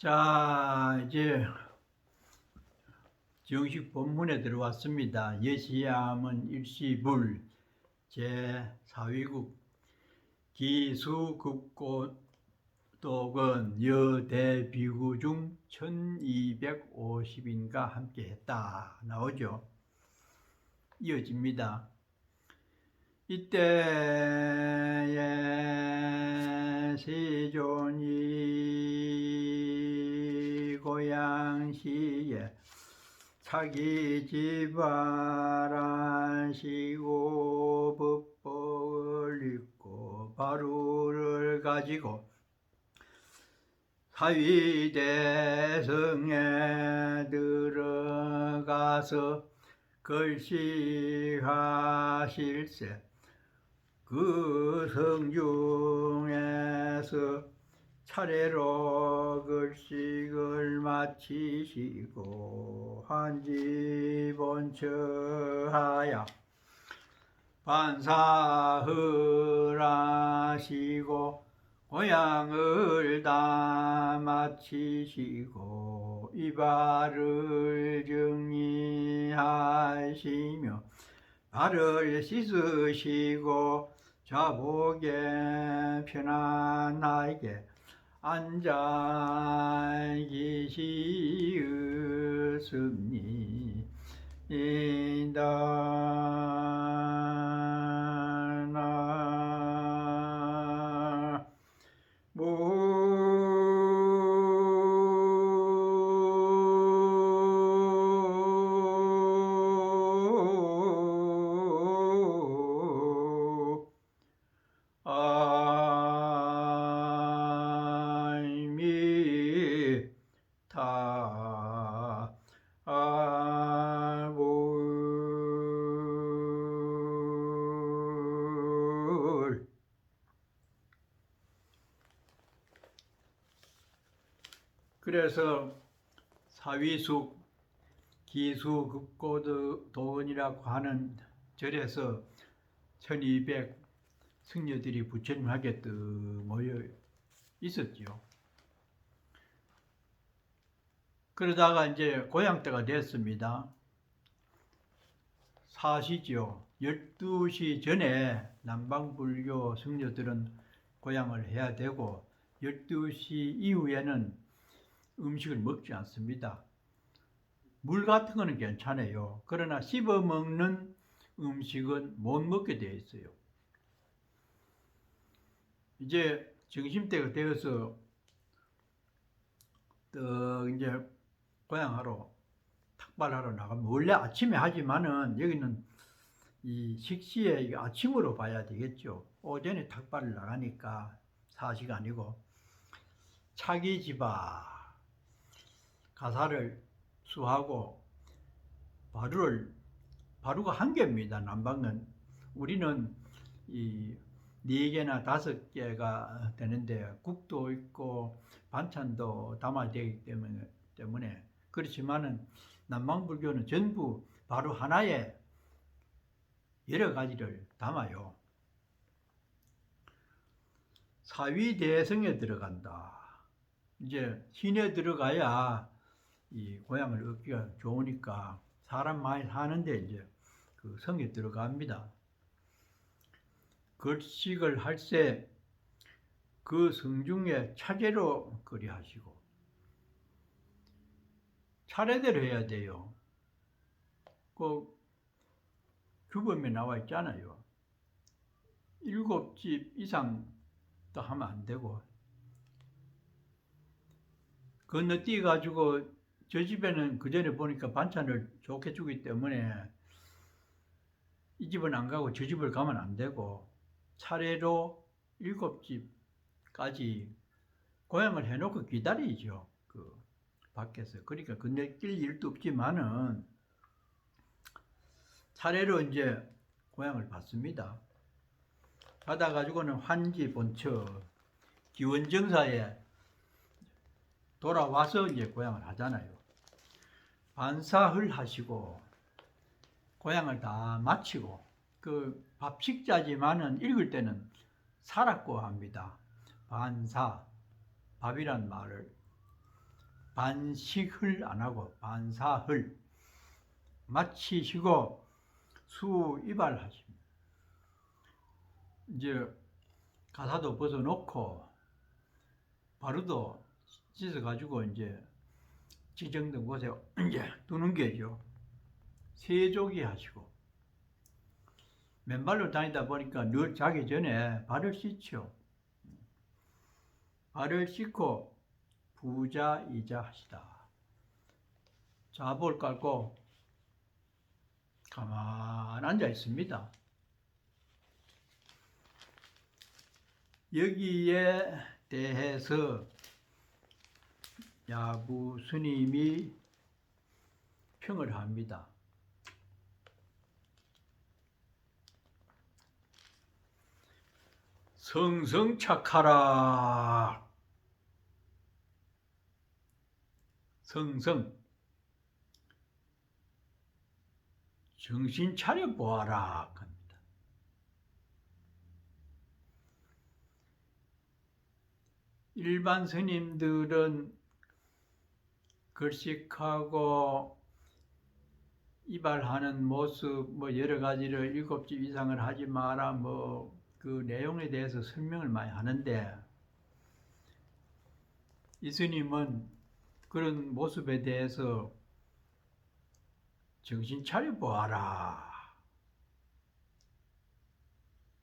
자, 이제 정식 본문에 들어왔습니다. 예시야문 일시불 제4위국 기수급고독은 여대비구 중 1250인가 함께 했다. 나오죠. 이어집니다. 이때에 세존이 고양시에 자기 집안하시고 법복을 읽고 바루를 가지고 사위대성에 들어가서 글씨하실세 그 성중에서 차례로 글식을 마치시고 한지 본처하야 반사을 하시고 고향을 다 마치시고 이발을 정리하시며 발을 씻으시고 좌복에 편안하게 앉아 계시었습니다. 그래서 사위숙 기수급고도원이라고 하는 절에서 1200 승려들이 부처님 하게 뜨 모여 있었지요. 그러다가 이제 고향 때가 됐습니다. 사시죠. 12시 전에 남방불교 승려들은 고향을 해야 되고 12시 이후에는 음식을 먹지 않습니다. 물 같은 거는 괜찮아요. 그러나 씹어 먹는 음식은 못 먹게 되어 있어요. 이제 점심때가 되어서 또 이제 고향하러 탁발하러 나가면 원래 아침에 하지만은 여기는 이 식시에 아침으로 봐야 되겠죠. 오전에 탁발을 나가니까 사시가 아니고 차기 집아 가사를 수하고 바루를 바루가 한 개입니다. 남방은 우리는 이 네 개나 다섯 개가 되는데 국도 있고 반찬도 담아야 되기 때문에 때문에 그렇지만은 남방 불교는 전부 바로 하나에 여러 가지를 담아요. 사위 대성에 들어간다. 이제 신에 들어가야 이 고향을 얻기가 좋으니까 사람 많이 사는데 이제 그 성에 들어갑니다. 글식을 할때그 성중에 차례로 거리하시고 차례대로 해야 돼요. 그 규범에 나와 있잖아요. 일곱 집 이상 또 하면 안 되고 건너뛰어 가지고 저 집에는 그 전에 보니까 반찬을 좋게 주기 때문에 이 집은 안 가고 저 집을 가면 안 되고 차례로 일곱 집까지 고향을 해놓고 기다리죠. 그 밖에서 그러니까 건너뛸 일도 없지만은 차례로 이제 고향을 받습니다. 받아 가지고는 환지 본처 기원정사에 돌아와서 이제 고향을 하잖아요. 반사를 하시고 고향을 다 마치고 그 밥식자지만은 읽을 때는 살았고 합니다. 반사 밥이란 말을 반식을 안 하고 반사을 마치시고 수이발하십니다. 이제 가사도 벗어놓고 바로도 씻어가지고 이제 지정된 곳에 이제 두는 게죠. 세조기 하시고 맨발로 다니다 보니까 늘 자기 전에 발을 씻죠. 발을 씻고 부자이자 하시다. 자볼 깔고 가만 앉아 있습니다. 여기에 대해서 야구 스님이 평을 합니다. 성성착하라. 성성. 정신 차려 보아라. 합니다. 일반 스님들은 글식하고 이발하는 모습 뭐 여러 가지를 일곱 집 이상을 하지 마라 뭐 그 내용에 대해서 설명을 많이 하는데 이 스님은 그런 모습에 대해서 정신 차려 보아라.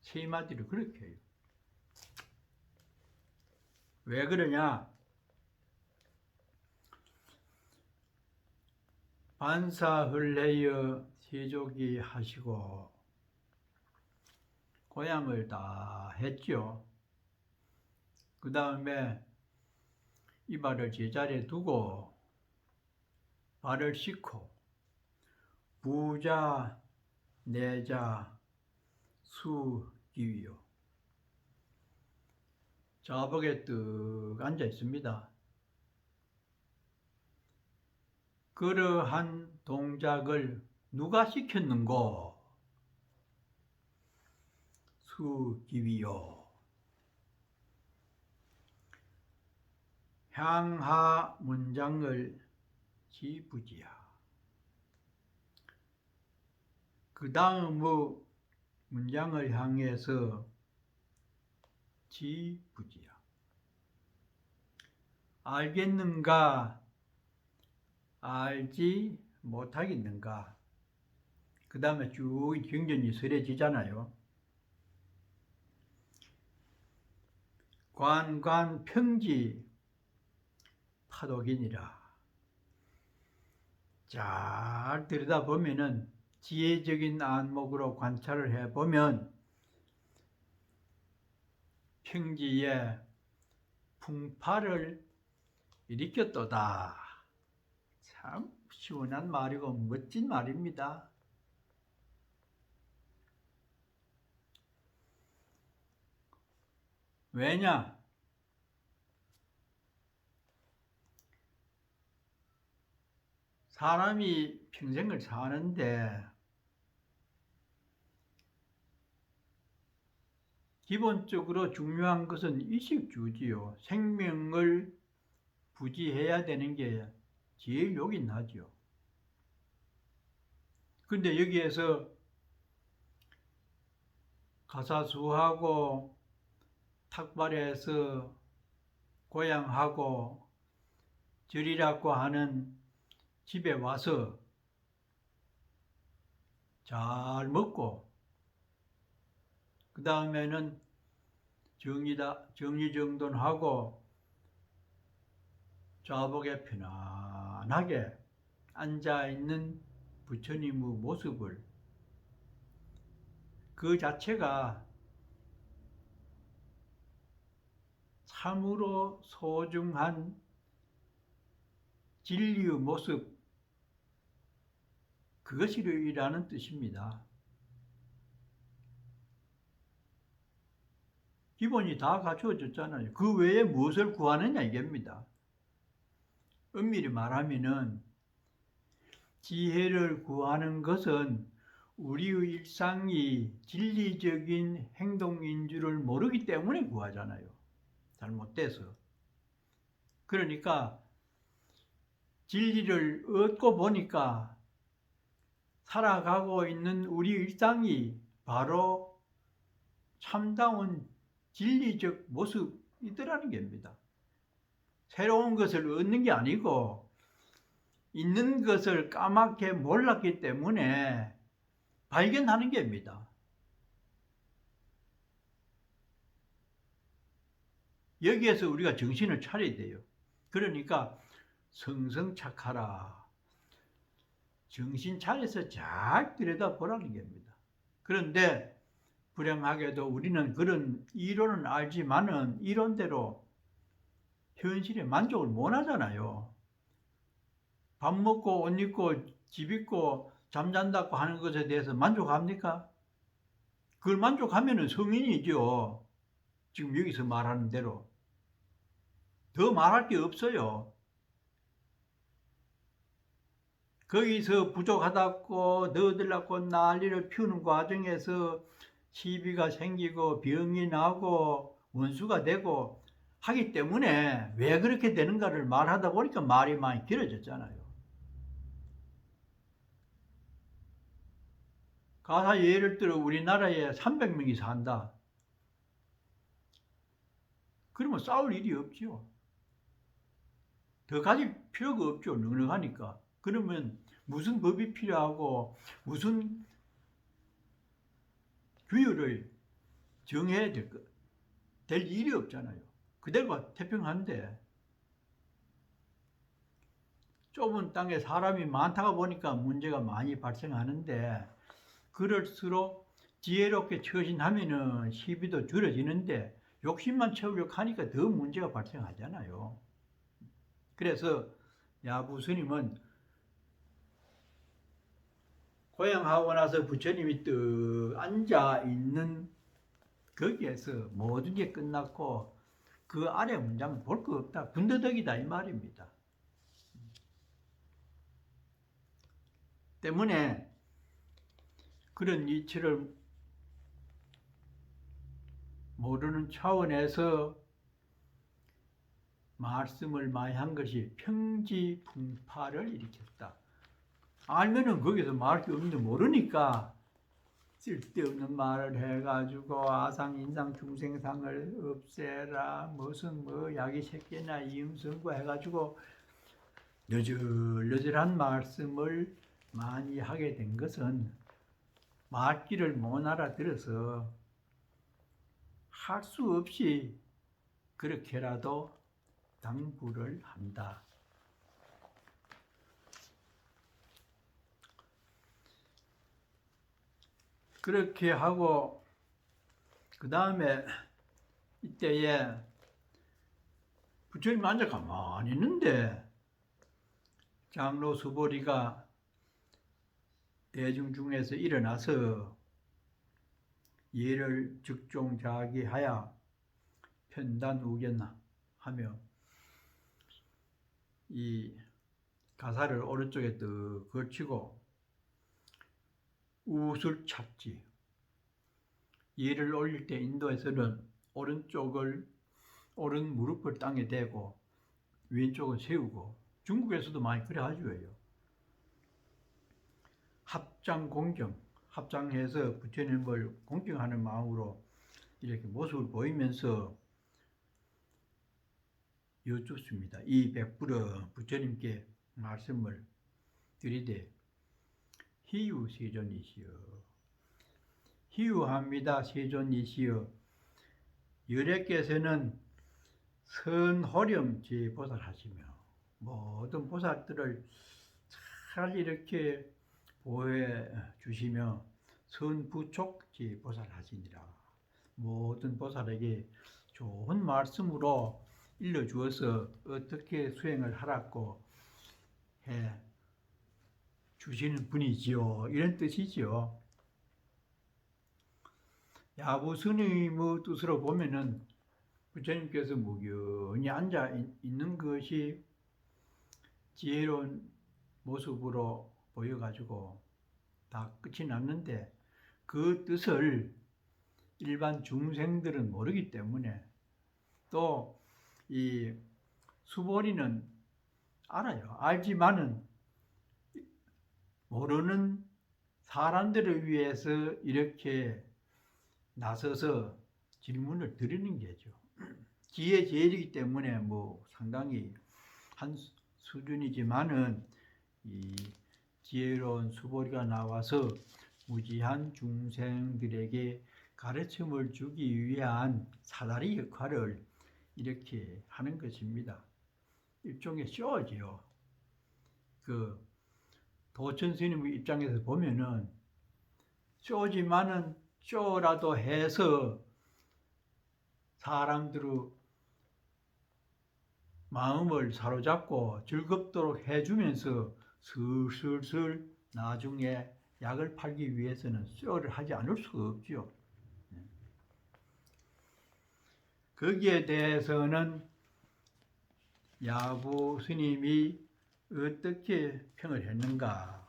세 마디로 그렇게 해요. 왜 그러냐? 반사흘레여 세족이 하시고 고향을 다 했죠. 그 다음에 이발을 제자리에 두고 발을 씻고 부자 내자 수기위요. 좌복에 뜩 앉아 있습니다. 그러한 동작을 누가 시켰는고? 수기위요. 향하 문장을 지부지야. 그 다음의 문장을 향해서 지부지야. 알겠는가? 알지 못하겠는가? 그 다음에 쭉 경전이 서려지잖아요. 관관 평지 파독이니라. 잘 들여다보면은 지혜적인 안목으로 관찰을 해보면 평지에 풍파를 일으켰도다. 참 시원한 말이고 멋진 말입니다. 왜냐? 사람이 평생을 사는데 기본적으로 중요한 것은 의식주지요. 생명을 부지해야 되는 게 제일 요긴 하죠. 근데 여기에서 가사수하고 탁발해서 고향하고 절이라고 하는 집에 와서 잘 먹고 그 다음에는 정리다 정리정돈하고 좌복에 편안 하게 앉아 있는 부처님의 모습을 그 자체가 참으로 소중한 진리의 모습 그것이라는 뜻입니다. 기본이 다 갖추어졌잖아요. 그 외에 무엇을 구하느냐 이겁니다. 엄밀히 말하면은 지혜를 구하는 것은 우리의 일상이 진리적인 행동인 줄을 모르기 때문에 구하잖아요. 잘못돼서. 그러니까 진리를 얻고 보니까 살아가고 있는 우리 일상이 바로 참다운 진리적 모습이더라는 겁니다. 새로운 것을 얻는 게 아니고 있는 것을 까맣게 몰랐기 때문에 발견하는 겁니다. 여기에서 우리가 정신을 차려야 돼요. 그러니까 성성착하라. 정신 차려서 잘 들여다보라는 겁니다. 그런데 불행하게도 우리는 그런 이론은 알지만은 이론대로 현실에 만족을 못 하잖아요. 밥 먹고 옷 입고 집 입고 잠잔다고 하는 것에 대해서 만족합니까? 그걸 만족하면은 성인이죠. 지금 여기서 말하는 대로. 더 말할 게 없어요. 거기서 부족하다고 너들라고 난리를 피우는 과정에서 시비가 생기고 병이 나고 원수가 되고 하기 때문에 왜 그렇게 되는가를 말하다 보니까 말이 많이 길어졌잖아요. 가사 예를 들어 우리나라에 300명이 산다. 그러면 싸울 일이 없죠. 더 가질 필요가 없죠. 넉넉하니까. 그러면 무슨 법이 필요하고 무슨 규율을 정해야 될, 거, 될 일이 없잖아요. 그대로가 태평한데 좁은 땅에 사람이 많다가 보니까 문제가 많이 발생하는데 그럴수록 지혜롭게 처신하면은 시비도 줄어지는데 욕심만 채우려고 하니까 더 문제가 발생하잖아요. 그래서 야부 스님은 고향하고 나서 부처님이 떡 앉아 있는 거기에서 모든 게 끝났고 그 아래 문장 볼거 없다. 군더더기다 이 말입니다. 때문에 그런 이치를 모르는 차원에서 말씀을 많이 한 것이 평지풍파를 일으켰다. 알면은 거기서 말할 게 없는데 모르니까 쓸데없는 말을 해가지고 아상 인상 중생상을 없애라 무슨 뭐 약이 새끼나 이음성고 해가지고 너절너절한 말씀을 많이 하게 된 것은 말귀를 못 알아들어서 할 수 없이 그렇게라도 당부를 한다. 그렇게 하고 그 다음에 이때에 부처님 앉아 가만히 있는데 장로 수보리가 대중 중에서 일어나서 예를 즉종 자기하여 편단 우견하며 이 가사를 오른쪽에 또 걸치고 우술 찾지. 예를 올릴 때 인도에서는 오른쪽을 오른 무릎을 땅에 대고 왼쪽은 세우고 중국에서도 많이 그래 하죠요. 합장 공경, 합장해서 부처님을 공경하는 마음으로 이렇게 모습을 보이면서 여쭙습니다. 이 백불어 부처님께 말씀을 드리되 희유 세존이시여. 희유합니다 세존이시여. 열애께서는 선호령 제보살하시며 모든 보살들을 잘 이렇게 보호해 주시며 선부촉 제보살하시니라. 모든 보살에게 좋은 말씀으로 일러주어서 어떻게 수행을 하라고 해 주시는 분이지요. 이런 뜻이지요. 야부 스님의 뜻으로 보면은 부처님께서 무견히 앉아 있는 것이 지혜로운 모습으로 보여가지고 다 끝이 났는데 그 뜻을 일반 중생들은 모르기 때문에 또 이 수보리는 알아요. 알지만은 모르는 사람들을 위해서 이렇게 나서서 질문을 드리는 게죠. 지혜 제일이기 때문에 뭐 상당히 한 수- 수준이지만은 이 지혜로운 수보리가 나와서 무지한 중생들에게 가르침을 주기 위한 사다리 역할을 이렇게 하는 것입니다. 일종의 쇼지요. 그 도천 스님 입장에서 보면은 쇼지만은 쇼라도 해서 사람들의 마음을 사로잡고 즐겁도록 해주면서 슬슬슬 나중에 약을 팔기 위해서는 쇼를 하지 않을 수가 없죠. 거기에 대해서는 야부 스님이 어떻게 평을 했는가?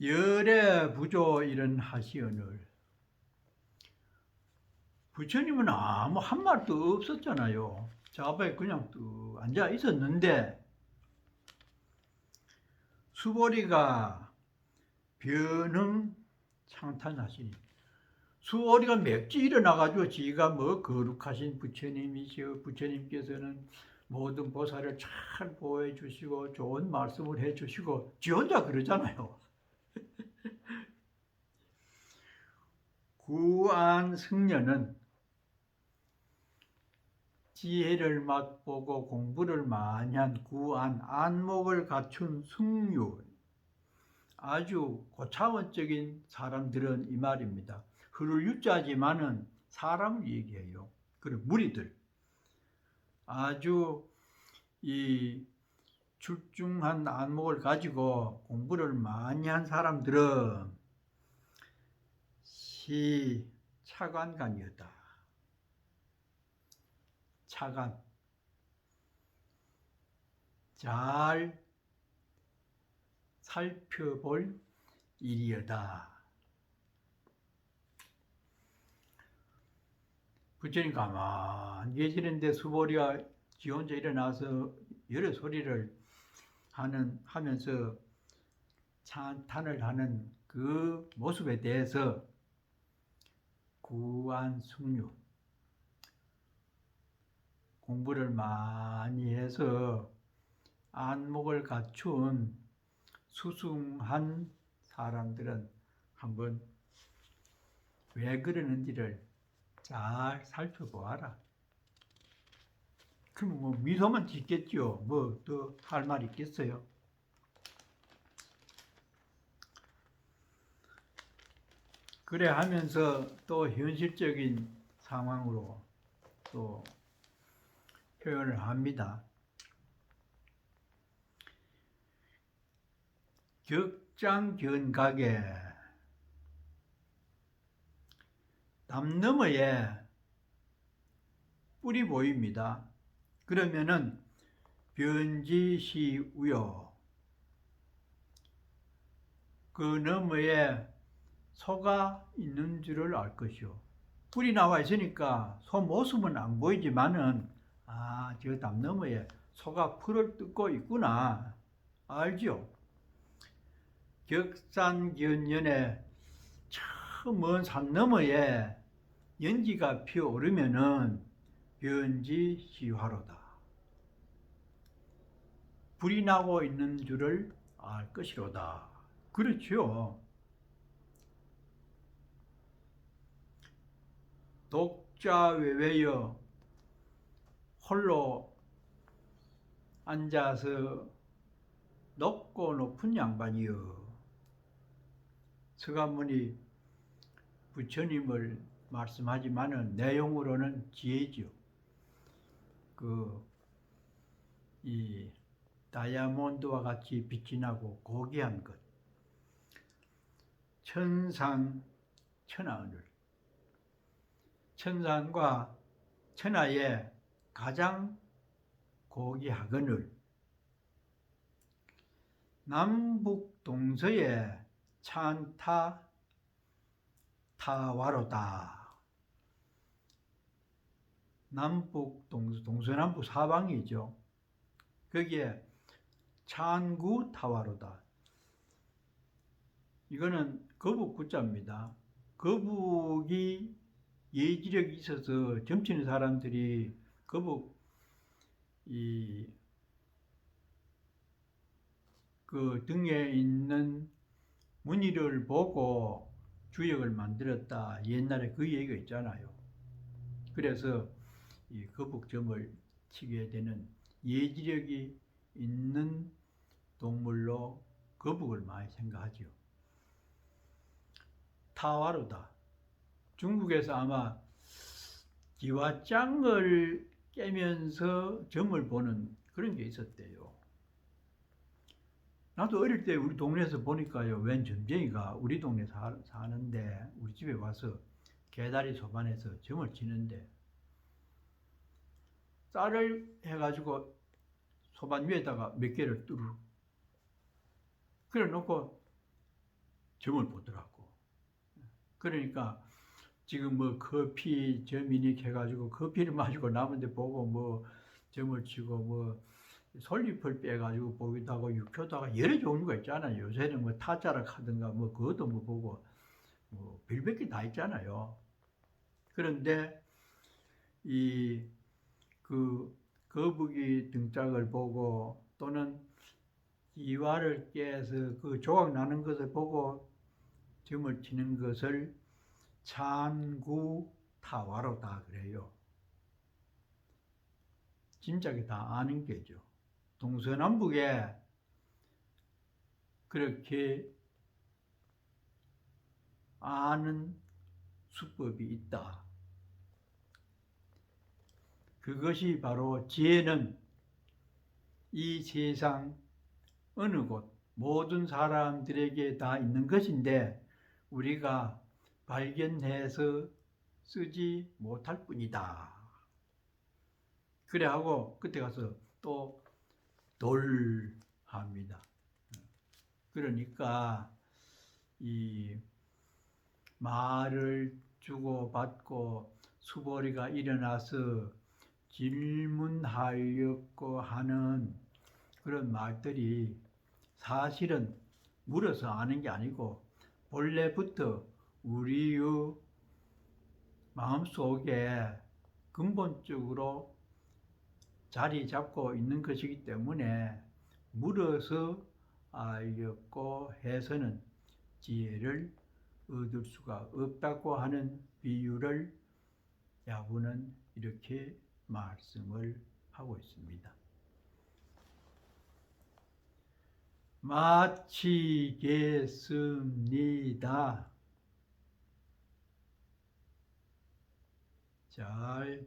열의 부조 이런 하시언을 부처님은 아무 한 말도 없었잖아요. 자바에 그냥 뚝 앉아 있었는데 수보리가 변흥 창탄하시니 수오리가 맵지 일어나가지고 지가 뭐 거룩하신 부처님이시여 부처님께서는 모든 보살을 잘 보호해 주시고 좋은 말씀을 해 주시고 지 혼자 그러잖아요. 구안 승려는 지혜를 맛보고 공부를 많이 한 구안 안목을 갖춘 승유 아주 고차원적인 사람들은 이 말입니다. 흐를 유자지만은 사람을 얘기해요. 그리고 무리들 아주 이 출중한 안목을 가지고 공부를 많이 한 사람들은 시 차관관이었다. 차관 잘 살펴볼 일이었다. 부처님 가만히 계시는데 수보리가 지 혼자 일어나서 여러 소리를 하는 하면서 찬탄을 하는 그 모습에 대해서 구안 숙류 공부를 많이 해서 안목을 갖춘 수승한 사람들은 한번 왜 그러는지를 잘 살펴보아라. 그럼 뭐 미소만 짓겠죠. 뭐 더 할 말 있겠어요. 그래 하면서 또 현실적인 상황으로 또 표현을 합니다. 격장견각에 담 너머에 뿔이 보입니다. 그러면은 변지시우요. 그 너머에 소가 있는 줄을 알 것이요. 뿔이 나와 있으니까 소 모습은 안 보이지만은 아, 저 담 너머에 소가 풀을 뜯고 있구나. 알죠? 격산견연에 저먼산 너머에 연기가 피어오르면은 변지시화로다. 불이 나고 있는 줄을 알 것이로다. 그렇죠. 독자 외외여 홀로 앉아서 높고 높은 양반이여 서가모니 부처님을 말씀하지만은 내용으로는 지혜죠. 그 이 다이아몬드와 같이 빛이 나고 고귀한 것. 천상 천하을 천상과 천하에 가장 고귀하거늘 남북 동서에 찬타 타와로다. 남북 동, 동서남북 사방이죠. 거기에 찬구 타와로다. 이거는 거북 구자입니다. 거북이 예지력이 있어서 점치는 사람들이 거북 이 그 등에 있는 무늬를 보고 주역을 만들었다. 옛날에 그 얘기가 있잖아요. 그래서 이 거북점을 치게 되는 예지력이 있는 동물로 거북을 많이 생각하죠. 타와르다. 중국에서 아마 기와장을 깨면서 점을 보는 그런 게 있었대요. 나도 어릴 때 우리 동네에서 보니까요, 웬 점쟁이가 우리 동네 사, 사는데 우리 집에 와서 개다리 소반에서 점을 치는데 쌀을 해가지고 소반 위에다가 몇 개를 뚜루 그래 놓고 점을 보더라고. 그러니까 지금 뭐 커피 점이니 해가지고 커피를 마시고 남은데 보고 뭐 점을 치고 뭐 솔잎을 빼가지고 보기도 하고 하고 여러 종류가 있잖아요. 요새는 뭐 타자락 하든가 뭐 그것도 뭐 보고 뭐 별몇 개다 있잖아요. 그런데 이 그 거북이 등짝을 보고 또는 이와를 깨서 그 조각 나는 것을 보고 점을 치는 것을 찬구 타와로다 그래요. 짐작이 다 아는 게죠. 동서남북에 그렇게 아는 수법이 있다. 그것이 바로 지혜는 이 세상 어느 곳 모든 사람들에게 다 있는 것인데 우리가 발견해서 쓰지 못할 뿐이다. 그래 하고 그때 가서 또 돌합니다. 그러니까 이 말을 주고 받고 수보리가 일어나서 질문하였고 하는 그런 말들이 사실은 물어서 아는 게 아니고 본래부터 우리의 마음속에 근본적으로 자리 잡고 있는 것이기 때문에 물어서 알렸고 해서는 지혜를 얻을 수가 없다고 하는 비유를 야구는 이렇게 말씀을 하고 있습니다. 마치겠습니다. 잘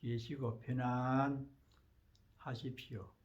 계시고 편안하십시오.